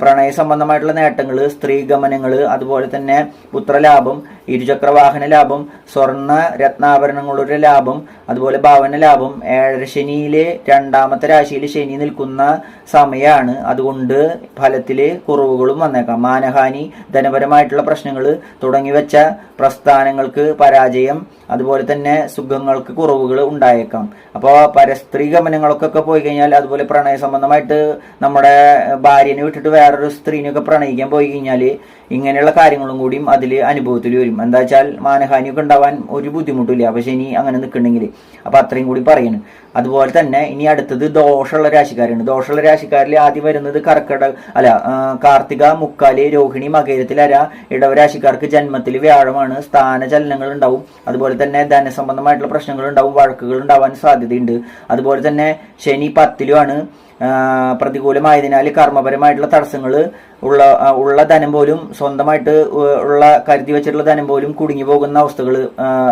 പ്രണയ സംബന്ധമായിട്ടുള്ള നേട്ടങ്ങൾ സ്ത്രീഗമനങ്ങൾ അതുപോലെ തന്നെ പുത്രലാഭം ഇരുചക്ര വാഹന ലാഭം സ്വർണ രത്നാഭരണങ്ങളുടെ ലാഭം അതുപോലെ ഭവന ലാഭം. ഏഴര ശനിയിലെ രണ്ടാമത്തെ രാശിയിൽ ശനി നിൽക്കുന്ന സമയമാണ് അതുകൊണ്ട് ഫലത്തിൽ കുറവുകളും വന്നേക്കാം. മാനഹാനി ധനപരമായിട്ടുള്ള പ്രശ്നങ്ങൾ തുടങ്ങി വെച്ച പ്രസ്ഥാനങ്ങൾക്ക് പരാജയം അതുപോലെ തന്നെ സുഖങ്ങൾക്ക് കുറവുകൾ ഉണ്ടായേക്കാം. അപ്പോൾ പരസ്ത്രീ ഗമനങ്ങൾക്കൊക്കെ പോയി കഴിഞ്ഞാൽ അതുപോലെ പ്രണയ സംബന്ധമായിട്ട് നമ്മുടെ ഭാര്യനെ വിട്ടിട്ട് വേറൊരു സ്ത്രീനെയൊക്കെ പ്രണയിക്കാൻ പോയി കഴിഞ്ഞാൽ ഇങ്ങനെയുള്ള കാര്യങ്ങളും കൂടിയും അതിൽ അനുഭവത്തിൽ വരും. എന്താ വെച്ചാൽ മാനഹാനിയൊക്കെ ഉണ്ടാവാൻ ഒരു ബുദ്ധിമുട്ടില്ല പക്ഷെ ഇനി അങ്ങനെ നിൽക്കണമെങ്കിൽ അപ്പൊ അത്രയും കൂടി പറയുന്നു അതുപോലെ തന്നെ ഇനി അടുത്തത് ദോഷമുള്ള രാശിക്കാരാണ്. ദോഷമുള്ള രാശിക്കാരിൽ ആദ്യം വരുന്നത് കർക്കട അല്ല കാർത്തിക മുക്കാൽ രോഹിണി മകേരത്തിലര ഇടവരാശിക്കാർക്ക് ജന്മത്തിൽ വ്യാഴമാണ്. സ്ഥാന ചലനങ്ങൾ ഉണ്ടാവും അതുപോലെ തന്നെ ധനസംബന്ധമായിട്ടുള്ള പ്രശ്നങ്ങൾ ഉണ്ടാവും വഴക്കുകൾ ഉണ്ടാവാൻ സാധ്യതയുണ്ട്. അതുപോലെ തന്നെ ശനി പത്തിലുമാണ്. പ്രതികൂലമായതിനാൽ കർമ്മപരമായിട്ടുള്ള തടസ്സങ്ങൾ ഉള്ള ഉള്ള ധനം പോലും സ്വന്തമായിട്ട് ഉള്ള കരുതി വെച്ചിട്ടുള്ള ധനം പോലും കുടുങ്ങി പോകുന്ന അവസ്ഥകൾ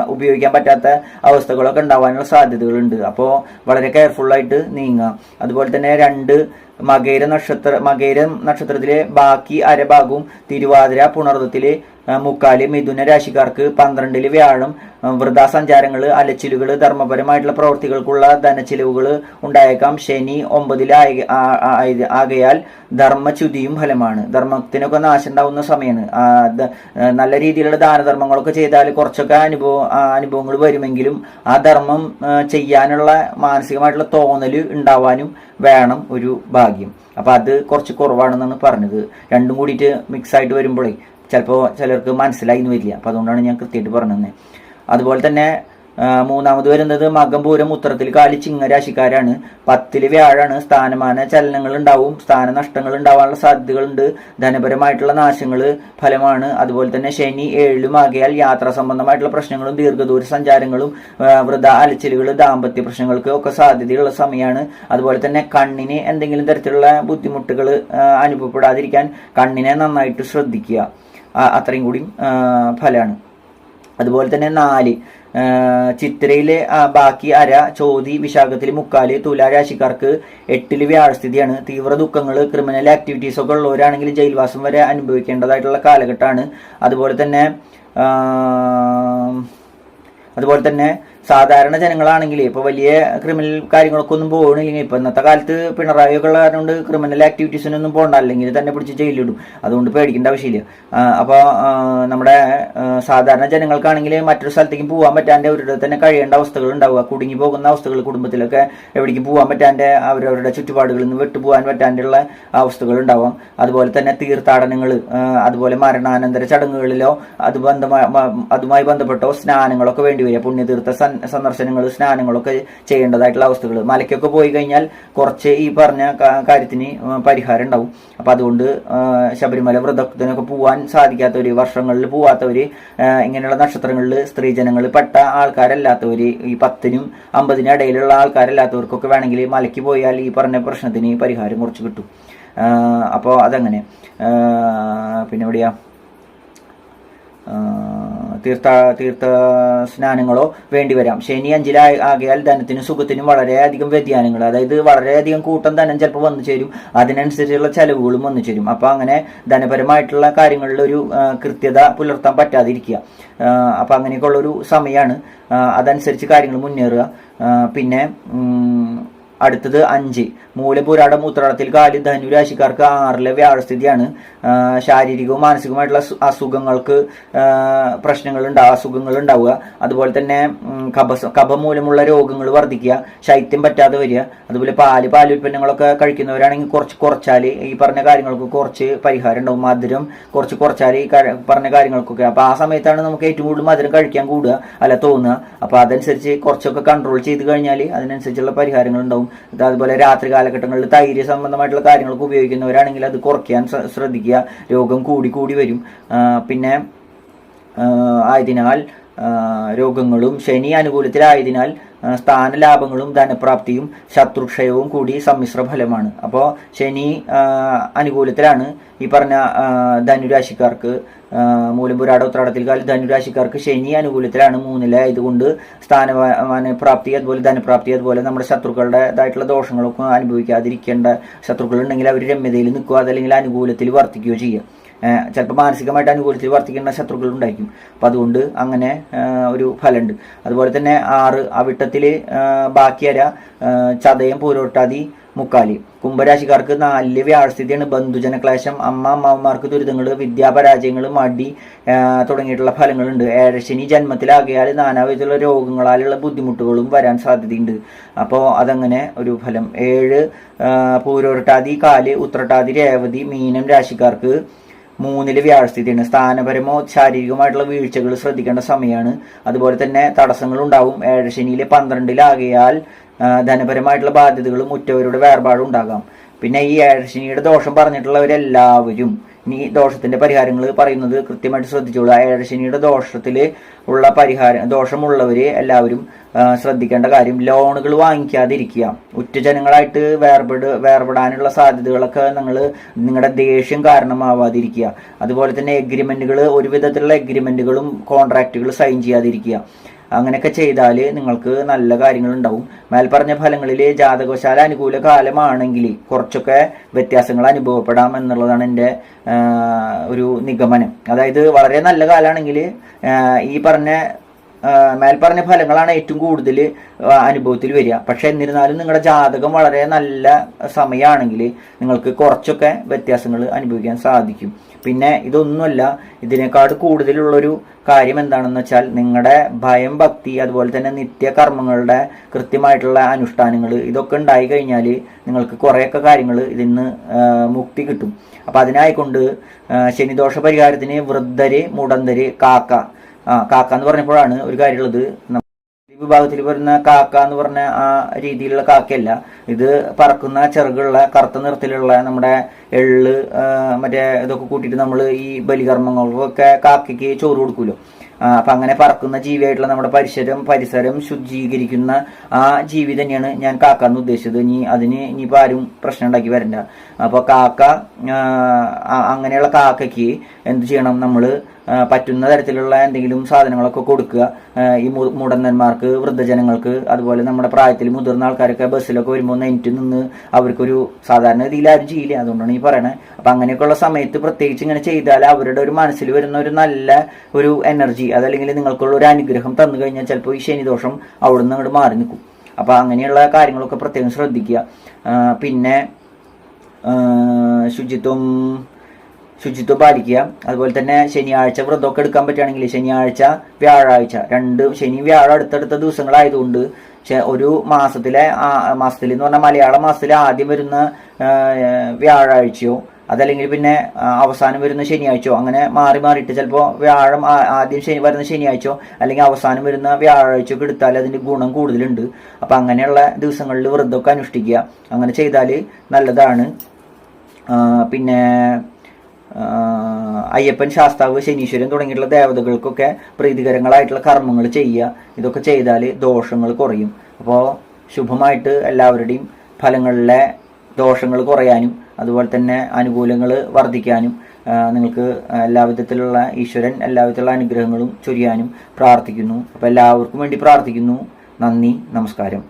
ഉപയോഗിക്കാൻ പറ്റാത്ത അവസ്ഥകളൊക്കെ ഉണ്ടാവാനുള്ള സാധ്യതകളുണ്ട്. അപ്പോൾ വളരെ കെയർഫുള്ളായിട്ട് നീങ്ങുക അതുപോലെ തന്നെ രണ്ട് മകേര നക്ഷത്ര മകേര നക്ഷത്രത്തിലെ ബാക്കി അരഭാഗവും തിരുവാതിര പുണർദത്തിലെ ആ, മുക്കാൽ മിഥുന രാശിക്കാർക്ക് പന്ത്രണ്ടിൽ വ്യാഴം വൃതാസഞ്ചാരങ്ങൾ അലച്ചിലുകൾ ധർമ്മപരമായിട്ടുള്ള പ്രവൃത്തികൾക്കുള്ള ധനച്ചിലവുകൾ ഉണ്ടായേക്കാം. ശനി ഒമ്പതിൽ ആകയാൽ ധർമ്മച്യുതിയും ഫലമാണ്. ധർമ്മത്തിനൊക്കെ നാശം ഉണ്ടാവുന്ന സമയമാണ് നല്ല രീതിയിലുള്ള ദാനധർമ്മങ്ങളൊക്കെ ചെയ്താൽ കുറച്ചൊക്കെ അനുഭവം അനുഭവങ്ങൾ വരുമെങ്കിലും ആ ധർമ്മം ചെയ്യാനുള്ള മാനസികമായിട്ടുള്ള തോന്നൽ ഉണ്ടാവാനും വേണം ഒരു ഭാഗ്യം. അപ്പൊ അത് കുറച്ച് കുറവാണെന്നാണ് പറഞ്ഞത്. രണ്ടും കൂടിയിട്ട് മിക്സ് ആയിട്ട് വരുമ്പോഴേ ചിലപ്പോൾ ചിലർക്ക് മനസ്സിലായി വരില്ല. അപ്പം അതുകൊണ്ടാണ് ഞാൻ കൃത്യമായിട്ട് പറഞ്ഞത്. അതുപോലെ തന്നെ മൂന്നാമത് വരുന്നത് മകംപൂരം ഉത്തരത്തിൽ കാലി ചിങ്ങരാശിക്കാരാണ് പത്തിൽ വ്യാഴാണ്. സ്ഥാനമാന ചലനങ്ങൾ ഉണ്ടാവും സ്ഥാന നഷ്ടങ്ങൾ ഉണ്ടാവാനുള്ള സാധ്യതകളുണ്ട്. ധനപരമായിട്ടുള്ള നാശങ്ങൾ ഫലമാണ്. അതുപോലെ തന്നെ ശനി ഏഴിലും ആകയാൽ യാത്രാ സംബന്ധമായിട്ടുള്ള പ്രശ്നങ്ങളും ദീർഘദൂര സഞ്ചാരങ്ങളും വൃത അലച്ചിലുകൾ ദാമ്പത്യ പ്രശ്നങ്ങൾക്ക് ഒക്കെ സാധ്യതയുള്ള സമയമാണ് അതുപോലെ തന്നെ കണ്ണിന് എന്തെങ്കിലും തരത്തിലുള്ള ബുദ്ധിമുട്ടുകൾ അനുഭവപ്പെടാതിരിക്കാൻ കണ്ണിനെ നന്നായിട്ട് ശ്രദ്ധിക്കുക. അത്രയും കൂടി ഫലമാണ്. അതുപോലെ തന്നെ നാല് ചിത്രയിലെ ബാക്കി അര ചോതി വിശാഖത്തിൽ മുക്കാൽ തുലാ രാശിക്കാർക്ക് എട്ടിൽ വ്യാഴസ്ഥിതിയാണ്. തീവ്ര ദുഃഖങ്ങൾ ക്രിമിനൽ ആക്ടിവിറ്റീസ് ഒക്കെ ഉള്ളവരാണെങ്കിൽ ജയിൽവാസം വരെ അനുഭവിക്കേണ്ടതായിട്ടുള്ള കാലഘട്ടമാണ്. അതുപോലെ തന്നെ അതുപോലെ തന്നെ സാധാരണ ജനങ്ങളാണെങ്കിൽ ഇപ്പോൾ വലിയ ക്രിമിനൽ കാര്യങ്ങളൊക്കെ ഒന്നും പോകണില്ലെങ്കിൽ ഇപ്പൊ ഇന്നത്തെ കാലത്ത് പിണറായി ഒക്കെ ഉള്ള കാരണം ക്രിമിനൽ ആക്ടിവിറ്റീസിനൊന്നും പോകണ്ട അല്ലെങ്കിൽ തന്നെ പിടിച്ച് ജയിലിടും അതുകൊണ്ട് പേടിക്കേണ്ട ആവശ്യമില്ല. അപ്പോൾ നമ്മുടെ സാധാരണ ജനങ്ങൾക്കാണെങ്കിൽ മറ്റൊരു സ്ഥലത്തേക്ക് പോകാൻ പറ്റാണ്ട് അവരുടെ തന്നെ കഴിയേണ്ട അവസ്ഥകൾ ഉണ്ടാവുക. കുടുങ്ങി പോകുന്ന അവസ്ഥകൾ കുടുംബത്തിലൊക്കെ എവിടേക്ക് പോകാൻ പറ്റാണ്ട് അവരവരുടെ ചുറ്റുപാടുകളിൽ നിന്ന് വിട്ടുപോകാൻ പറ്റാണ്ടുള്ള അവസ്ഥകൾ ഉണ്ടാവാം. അതുപോലെ തന്നെ തീർത്ഥാടനങ്ങൾ അതുപോലെ മരണാനന്തര ചടങ്ങുകളിലോ അത് ബന്ധമായി അതുമായി ബന്ധപ്പെട്ടോ സ്നാനങ്ങളൊക്കെ വേണ്ടി വരിക. പുണ്യതീർത്ഥ സന്ദർശനങ്ങൾ സ്നാനങ്ങളൊക്കെ ചെയ്യേണ്ടതായിട്ടുള്ള അവസ്ഥകൾ. മലയ്ക്കൊക്കെ പോയി കഴിഞ്ഞാൽ കുറച്ച് ഈ പറഞ്ഞ കാര്യത്തിന് പരിഹാരം ഉണ്ടാവും. അപ്പൊ അതുകൊണ്ട് ശബരിമല വ്രതത്തിനൊക്കെ പോവാൻ സാധിക്കാത്തവര് വർഷങ്ങളിൽ പോവാത്തവര് ആ, ഇങ്ങനെയുള്ള നക്ഷത്രങ്ങളിൽ സ്ത്രീജനങ്ങൾ പെട്ട ആൾക്കാരല്ലാത്തവര് ഈ പത്തിനും അമ്പതിനും ഇടയിലുള്ള ആൾക്കാരല്ലാത്തവർക്കൊക്കെ വേണമെങ്കിൽ മലയ്ക്ക് പോയാൽ ഈ പറഞ്ഞ പ്രശ്നത്തിന് പരിഹാരം കുറച്ച് കിട്ടും. അപ്പോൾ അതങ്ങനെ. പിന്നെ എവിടെയാ? തീർത്ഥ തീർത്ഥ സ്നാനങ്ങളോ വേണ്ടി വരാം ശനി അഞ്ചിലായ ആകയാൽ ധനത്തിനും സുഖത്തിനും വളരെയധികം വ്യതിയാനങ്ങൾ. അതായത് വളരെയധികം കൂട്ടം ധനം ചിലപ്പോൾ വന്നു ചേരും. അതിനനുസരിച്ചുള്ള ചെലവുകളും വന്നു ചേരും. അപ്പൊ അങ്ങനെ ധനപരമായിട്ടുള്ള കാര്യങ്ങളിൽ ഒരു കൃത്യത പുലർത്താൻ പറ്റാതിരിക്കുക. അപ്പോൾ അപ്പൊ അങ്ങനെയൊക്കെ ഉള്ളൊരു സമയമാണ്. അതനുസരിച്ച് കാര്യങ്ങൾ മുന്നേറുക. പിന്നെ അടുത്തത് അഞ്ച്. മൂലപുരാടം ഉത്രാടത്തിൽ കാൽ ധനുരാശിക്കാർക്ക് ആറിലെ വ്യാഴസ്ഥിതിയാണ്. ശാരീരികവും മാനസികവുമായിട്ടുള്ള അസുഖങ്ങൾക്ക് പ്രശ്നങ്ങൾ ഉണ്ടാവുക അസുഖങ്ങൾ ഉണ്ടാവുക അതുപോലെ തന്നെ കബ മൂലമുള്ള രോഗങ്ങൾ വർദ്ധിക്കുക ശൈത്യം പറ്റാതെ വരിക. അതുപോലെ പാൽ പാലുൽപ്പന്നങ്ങളൊക്കെ കഴിക്കുന്നവരാണെങ്കിൽ കുറച്ച് കുറച്ചാൽ ഈ പറഞ്ഞ കാര്യങ്ങൾക്ക് കുറച്ച് പരിഹാരം ഉണ്ടാവും. മധുരം കുറച്ച് കുറച്ചാൽ ഈ പറഞ്ഞ കാര്യങ്ങൾക്കൊക്കെ. അപ്പോൾ ആ സമയത്താണ് നമുക്ക് ഏറ്റവും കൂടുതൽ മധുരം കഴിക്കാൻ കൂടുക അല്ല തോന്നുക. അപ്പോൾ അതനുസരിച്ച് കുറച്ചൊക്കെ കൺട്രോൾ ചെയ്ത് കഴിഞ്ഞാൽ അതിനനുസരിച്ചുള്ള പരിഹാരങ്ങൾ ഉണ്ടാവും. അതുപോലെ രാത്രി കാലഘട്ടങ്ങളിൽ തൈര് സംബന്ധമായിട്ടുള്ള കാര്യങ്ങളൊക്കെ ഉപയോഗിക്കുന്നവരാണെങ്കിൽ അത് കുറയ്ക്കാൻ ശ്ര- ശ്രദ്ധിക്കുക. രോഗം കൂടി കൂടി വരും. പിന്നെ ആയതിനാൽ രോഗങ്ങളും ശനി അനുകൂലത്തിലായതിനാൽ സ്ഥാനലാഭങ്ങളും ധനപ്രാപ്തിയും ശത്രുക്ഷയവും കൂടി സമ്മിശ്ര ഫലമാണ്. അപ്പോൾ ശനി അനുകൂലത്തിലാണ് ഈ പറഞ്ഞ ധനുരാശിക്കാർക്ക് മൂലംപുരാട ഉത്രാടത്തിൽ ധനുരാശിക്കാർക്ക് ശനി അനുകൂലത്തിലാണ് മൂന്നിലെ. ഇതുകൊണ്ട് സ്ഥാനമാന പ്രാപ്തി അതുപോലെ ധനപ്രാപ്തി അതുപോലെ നമ്മുടെ ശത്രുക്കളുടേതായിട്ടുള്ള ദോഷങ്ങളൊക്കെ അനുഭവിക്കാതിരിക്കേണ്ട ശത്രുക്കൾ ഉണ്ടെങ്കിൽ അവർ രമ്യതയിൽ നിൽക്കുക അതല്ലെങ്കിൽ അനുകൂലത്തിൽ വർത്തിക്കുകയോ ചെയ്യുക ചിലപ്പോൾ മാനസികമായിട്ട് അനുകൂലത്തിൽ വർത്തിക്കുന്ന ശത്രുക്കൾ ഉണ്ടായിരിക്കും അപ്പം അതുകൊണ്ട് അങ്ങനെ ഒരു ഫലമുണ്ട്. അതുപോലെ തന്നെ ആറ് അവിട്ടത്തിൽ ബാക്കിയര ചതയം പൂരോട്ടാതി മുക്കാലി. കുംഭരാശിക്കാർക്ക് നാലിൽ വ്യാഴസ്ഥിതിയാണ് ബന്ധുജന ക്ലേശം അമ്മ അമ്മമാർക്ക് ദുരിതങ്ങൾ വിദ്യാപരാജയങ്ങൾ മടി തുടങ്ങിയിട്ടുള്ള ഫലങ്ങളുണ്ട്. ഏഴശനി ജന്മത്തിലാകിയാൽ നാനാവിധത്തിലുള്ള രോഗങ്ങളാലുള്ള ബുദ്ധിമുട്ടുകളും വരാൻ സാധ്യതയുണ്ട്. അപ്പോൾ അതങ്ങനെ ഒരു ഫലം. ഏഴ് പൂരോരട്ടാതി കാൽ ഉത്രട്ടാതി രേവതി മീനം രാശിക്കാർക്ക് മൂന്നിൽ വ്യാഴസ്ഥിതിയാണ്. സ്ഥാനപരമോ ശാരീരികമായിട്ടുള്ള വീഴ്ചകൾ ശ്രദ്ധിക്കേണ്ട സമയമാണ്. അതുപോലെ തന്നെ തടസ്സങ്ങൾ ഉണ്ടാവും. ഏഴശനിയിലെ പന്ത്രണ്ടിലാകിയാൽ ധനപരമായിട്ടുള്ള ബാധ്യതകളും ഉറ്റവരുടെ വേർപാടും ഉണ്ടാകാം. പിന്നെ ഈ ഏഴശനിയുടെ ദോഷം പറഞ്ഞിട്ടുള്ളവരെല്ലാവരും ഇനി ദോഷത്തിന്റെ പരിഹാരങ്ങൾ പറയുന്നത് കൃത്യമായിട്ട് ശ്രദ്ധിച്ചോളൂ. ഏഴശനിയുടെ ദോഷത്തിൽ ഉള്ള പരിഹാരം ദോഷമുള്ളവർ എല്ലാവരും ശ്രദ്ധിക്കേണ്ട കാര്യം ലോണുകൾ വാങ്ങിക്കാതിരിക്കുക. ഉറ്റജനങ്ങളായിട്ട് വേർപെട് വേർപെടാനുള്ള സാധ്യതകളൊക്കെ നിങ്ങൾ നിങ്ങളുടെ ദേഷ്യം കാരണമാവാതിരിക്കുക. അതുപോലെ തന്നെ എഗ്രിമെന്റുകൾ ഒരു വിധത്തിലുള്ള എഗ്രിമെന്റുകളും കോൺട്രാക്റ്റുകൾ സൈൻ ചെയ്യാതിരിക്കുക. അങ്ങനെയൊക്കെ ചെയ്താൽ നിങ്ങൾക്ക് നല്ല കാര്യങ്ങളുണ്ടാവും. മേൽപ്പറഞ്ഞ ഫലങ്ങളിൽ ജാതകവശാല അനുകൂല കാലമാണെങ്കിൽ കുറച്ചൊക്കെ വ്യത്യാസങ്ങൾ അനുഭവപ്പെടാം എന്നുള്ളതാണ് എന്റെ ഒരു നിഗമനം. അതായത് വളരെ നല്ല കാലമാണെങ്കിൽ ഈ പറഞ്ഞ മേൽപ്പറഞ്ഞ ഫലങ്ങളാണ് ഏറ്റവും കൂടുതൽ അനുഭവത്തിൽ വരിക. പക്ഷെ എന്നിരുന്നാലും നിങ്ങളുടെ ജാതകം വളരെ നല്ല സമയമാണെങ്കിൽ നിങ്ങൾക്ക് കുറച്ചൊക്കെ വ്യത്യാസങ്ങൾ അനുഭവിക്കാൻ സാധിക്കും. പിന്നെ ഇതൊന്നുമല്ല ഇതിനേക്കാൾ കൂടുതലുള്ളൊരു കാര്യം എന്താണെന്ന് വെച്ചാൽ നിങ്ങളുടെ ഭയം ഭക്തി അതുപോലെ തന്നെ നിത്യകർമ്മങ്ങളുടെ കൃത്യമായിട്ടുള്ള അനുഷ്ഠാനങ്ങൾ ഇതൊക്കെ ഉണ്ടായി കഴിഞ്ഞാൽ നിങ്ങൾക്ക് കുറേയൊക്കെ കാര്യങ്ങൾ ഇതിൽ നിന്ന് മുക്തി കിട്ടും. അപ്പം അതിനായിക്കൊണ്ട് ശനിദോഷ പരിഹാരത്തിന് വൃദ്ധര് മുടന്തര് കാക്ക ആ കാക്ക എന്ന് പറഞ്ഞപ്പോഴാണ് ഒരു കാര്യമുള്ളത്. വിഭാഗത്തിൽ വരുന്ന കാക്ക എന്ന് പറഞ്ഞ ആ രീതിയിലുള്ള കാക്കയല്ല. ഇത് പറക്കുന്ന ചെറുകുള്ള കറുത്ത നിറത്തിലുള്ള നമ്മുടെ എള്ള് മറ്റേ ഇതൊക്കെ കൂട്ടിയിട്ട് നമ്മൾ ഈ ബലികർമ്മങ്ങൾക്കൊക്കെ കാക്കയ്ക്ക് ചോറ് കൊടുക്കുമല്ലോ അപ്പൊ അങ്ങനെ പറക്കുന്ന ജീവിയായിട്ടുള്ള നമ്മുടെ പരിസരം പരിസരം ശുചീകരിക്കുന്ന ആ ജീവി തന്നെയാണ് ഞാൻ കാക്ക എന്ന് ഉദ്ദേശിച്ചത്. ഇനി അതിന് ഇനിയിപ്പോൾ ആരും പ്രശ്നം ഉണ്ടാക്കി വരണ്ട. അപ്പൊ കാക്ക അങ്ങനെയുള്ള കാക്കയ്ക്ക് എന്ത് ചെയ്യണം? നമ്മൾ ആ, പറ്റുന്ന തരത്തിലുള്ള എന്തെങ്കിലും സാധനങ്ങളൊക്കെ കൊടുക്കുക. ഈ മുടന്തന്മാർക്ക് വൃദ്ധജനങ്ങൾക്ക് അതുപോലെ നമ്മുടെ പ്രായത്തിൽ മുതിർന്ന ആൾക്കാരൊക്കെ ബസ്സിലൊക്കെ വരുമ്പോൾ നെറ്റ് നിന്ന് അവർക്കൊരു സാധാരണ രീതിയിൽ ആരും ചെയ്യില്ല. അതുകൊണ്ടാണ് ഈ പറയണത് അപ്പൊ അങ്ങനെയൊക്കെയുള്ള സമയത്ത് പ്രത്യേകിച്ച് ഇങ്ങനെ ചെയ്താൽ അവരുടെ ഒരു മനസ്സിൽ വരുന്ന ഒരു നല്ല ഒരു എനർജി അതല്ലെങ്കിൽ നിങ്ങൾക്കുള്ള ഒരു അനുഗ്രഹം തന്നു കഴിഞ്ഞാൽ ചിലപ്പോൾ ഈ ശനിദോഷം അവിടെ നിന്ന് അങ്ങോട്ട് മാറി നിൽക്കും. അപ്പൊ അങ്ങനെയുള്ള കാര്യങ്ങളൊക്കെ പ്രത്യേകം ശ്രദ്ധിക്കുക. പിന്നെ ശുചിത്വം ശുചിത്വം പാലിക്കുക. അതുപോലെ തന്നെ ശനിയാഴ്ച വ്രതമൊക്കെ എടുക്കാൻ പറ്റുകയാണെങ്കിൽ ശനിയാഴ്ച വ്യാഴാഴ്ച. രണ്ട് ശനി വ്യാഴം അടുത്തടുത്ത ദിവസങ്ങളായതുകൊണ്ട് ഒരു മാസത്തിലെ മാസത്തിൽ എന്ന് പറഞ്ഞാൽ മലയാള മാസത്തിലെ ആദ്യം വരുന്ന വ്യാഴാഴ്ചയോ അതല്ലെങ്കിൽ പിന്നെ അവസാനം വരുന്ന ശനിയാഴ്ചയോ അങ്ങനെ മാറി മാറിയിട്ട് ചിലപ്പോൾ വ്യാഴം ആദ്യം ശനി വരുന്ന ശനിയാഴ്ചയോ അല്ലെങ്കിൽ അവസാനം വരുന്ന വ്യാഴാഴ്ചയോ ഒക്കെ എടുത്താൽ അതിന്റെ ഗുണം കൂടുതലുണ്ട്. അപ്പം അങ്ങനെയുള്ള ദിവസങ്ങളിൽ വ്രതമൊക്കെ അനുഷ്ഠിക്കുക. അങ്ങനെ ചെയ്താൽ നല്ലതാണ്. പിന്നെ അയ്യപ്പൻ ശാസ്താവ് ശനീശ്വരൻ തുടങ്ങിയിട്ടുള്ള ദേവതകൾക്കൊക്കെ പ്രീതികരങ്ങളായിട്ടുള്ള കർമ്മങ്ങൾ ചെയ്യുക. ഇതൊക്കെ ചെയ്താൽ ദോഷങ്ങൾ കുറയും. അപ്പോൾ ശുഭമായിട്ട് എല്ലാവരുടെയും ഫലങ്ങളിലെ ദോഷങ്ങൾ കുറയാനും അതുപോലെ തന്നെ അനുകൂലങ്ങൾ വർദ്ധിക്കാനും നിങ്ങൾക്ക് എല്ലാവിധത്തിലുള്ള ഈശ്വരൻ എല്ലാവിധത്തിലുള്ള അനുഗ്രഹങ്ങളും ചൊരിയാനും പ്രാർത്ഥിക്കുന്നു. അപ്പോൾ എല്ലാവർക്കും വേണ്ടി പ്രാർത്ഥിക്കുന്നു. നന്ദി നമസ്കാരം.